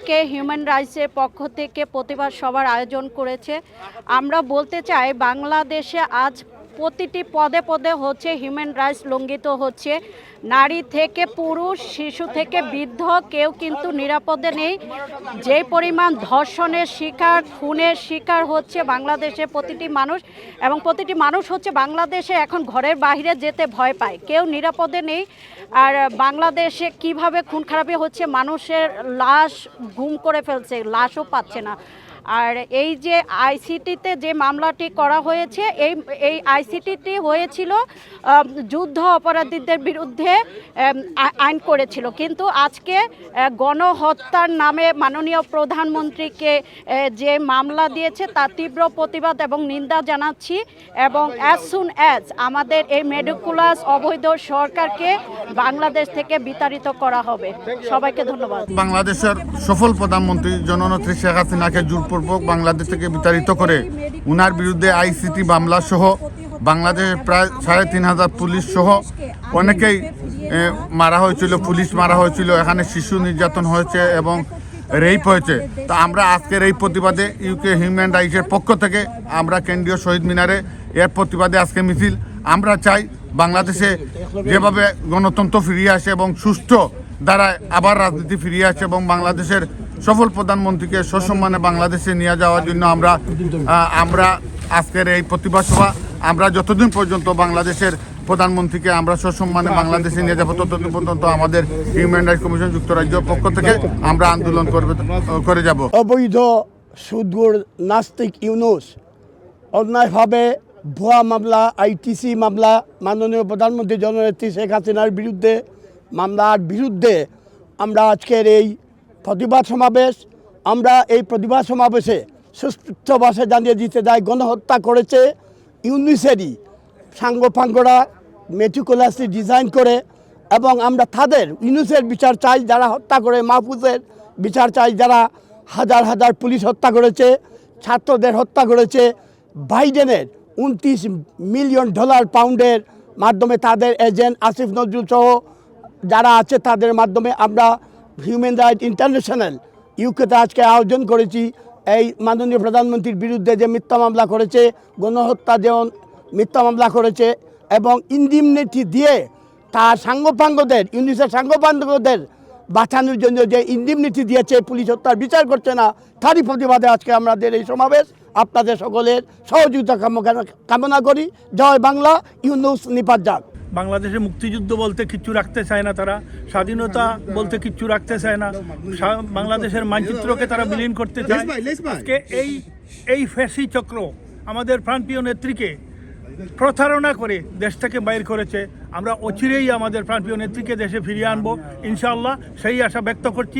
UK human রাইটসের পক্ষ থেকে প্রতিবাদ সভার আয়োজন করেছে। আমরা বলতে চাই বাংলাদেশে আজ প্রতিটি পদে পদে হচ্ছে হিউম্যান রাইটস লঙ্ঘিত হচ্ছে। নারী থেকে পুরুষ, শিশু থেকে বৃদ্ধ, কেউ কিন্তু নিরাপদে নেই। যে পরিমাণ ধর্ষণের শিকার, খুনের শিকার হচ্ছে বাংলাদেশে প্রতিটি মানুষ এবং প্রতিটি মানুষ হচ্ছে বাংলাদেশে এখন ঘরের বাইরে যেতে ভয় পায়। কেউ নিরাপদে নেই। আর বাংলাদেশে কীভাবে খুন খারাপি হচ্ছে মানুষের লাশ গুম করে ফেলছে, লাশও পাচ্ছে না। আর এই যে আইসিটিতে যে মামলাটি করা হয়েছে, এই এই আইসিটিটি হয়েছিল যুদ্ধ অপরাধীদের বিরুদ্ধে আইন করেছিল। কিন্তু আজকে গণহত্যার নামে মাননীয় প্রধানমন্ত্রীকে যে মামলা দিয়েছে তার তীব্র প্রতিবাদ এবং নিন্দা জানাচ্ছি এবং অ্যাজ সুন অ্যাজ আমাদের এই মেডিকুলাস অবৈধ সরকারকে বাংলাদেশ থেকে বিতাড়িত করা হবে। সবাইকে ধন্যবাদ। বাংলাদেশের সফল প্রধানমন্ত্রী জননেত্রী শেখ হাসিনাকে জোরপূর্বক বাংলাদেশ থেকে বিতাড়িত করে উনার বিরুদ্ধে আইসিটি মামলা সহ বাংলাদেশের প্রায় সাড়ে তিন হাজার পুলিশ সহ অনেকেই মারা হয়েছিল, পুলিশ মারা হয়েছিল, এখানে শিশু নির্যাতন হয়েছে এবং রেপ হয়েছে। তো আমরা আজকের এই প্রতিবাদে ইউকে হিউম্যান রাইটসের পক্ষ থেকে আমরা কেন্দ্রীয় শহীদ মিনারে এর প্রতিবাদে আজকে মিছিল। আমরা চাই বাংলাদেশে যেভাবে গণতন্ত্র ফিরিয়ে আসে এবং সুষ্ঠু দ্বারা আবার রাজনীতি ফিরিয়ে আসে এবং বাংলাদেশের সফল প্রধানমন্ত্রীকে সসম্মানে বাংলাদেশে নিয়ে যাওয়ার জন্য আমরা আমরা আজকের এই প্রতিবাদ সভা, আমরা যতদিন পর্যন্ত বাংলাদেশের প্রধানমন্ত্রীকে আমরা সসম্মানে বাংলাদেশে নিয়ে যাব, ততদিন পর্যন্ত আমাদের হিউম্যান রাইটস কমিশন যুক্তরাজ্য পক্ষ থেকে আমরা আন্দোলন করবে, করে যাব। অবৈধ সুদূর নাস্তিক ইউনুস, অন্যায়ভাবে ভুয়া মামলা, আইটিসি মামলা, মাননীয় প্রধানমন্ত্রী জননেত্রী শেখ হাসিনার বিরুদ্ধে মামলার বিরুদ্ধে আমরা আজকের এই প্রতিবাদ সমাবেশ, আমরা এই প্রতিবাদ সমাবেশে সুস্থ জানিয়ে দিতে যাই, গণহত্যা করেছে ইউনিসেরই সাঙ্গপাঙ্গরা মেটিকুলাসলি ডিজাইন করে এবং আমরা তাদের ইউনুসের বিচার চাই, যারা হত্যা করে, মাহফুজের বিচার চাই, যারা হাজার হাজার পুলিশ হত্যা করেছে, ছাত্রদের হত্যা করেছে। বাইডেনের উনত্রিশ মিলিয়ন ডলার পাউন্ডের মাধ্যমে তাদের এজেন্ট আসিফ নজরুল সহ যারা আছে, তাদের মাধ্যমে আমরা হিউম্যান রাইট ইন্টারন্যাশনাল ইউকেতে আজকে আয়োজন করেছি। এই মাননীয় প্রধানমন্ত্রীর বিরুদ্ধে যে মিথ্যা মামলা করেছে, গণহত্যা যেমন মিথ্যা মামলা করেছে এবং ইন্ডিমনিটি দিয়ে তার সাঙ্গপাঙ্গদের ইউনিসের সাঙ্গপাঙ্গদের বাঁচানোর জন্য যে ইন্ডিমনিটি দিয়েছে, পুলিশ হত্যার বিচার করছে না, তারই প্রতিবাদে আজকে আমাদের এই সমাবেশ। আপনাদের সকলের সহযোগিতা কামনা- কামনা করি। জয় বাংলা, ইউনুস নিপাত যাক। বাংলাদেশে মুক্তিযুদ্ধ বলতে কিচ্ছু রাখতে চায় না তারা স্বাধীনতা বলতে কিচ্ছু রাখতে চায় না বাংলাদেশের মানচিত্রকে তারা বিলীন করতে চায়। আজকে এই এই ফ্যাসি চক্র আমাদের প্রাণপ্রিয় নেত্রীকে প্রতারণা করে দেশ থেকে বাইর করেছে। আমরা অচিরেই আমাদের প্রাণপ্রিয় নেত্রীকে দেশে ফিরিয়ে আনব ইনশাআল্লাহ সেই আশা ব্যক্ত করছি।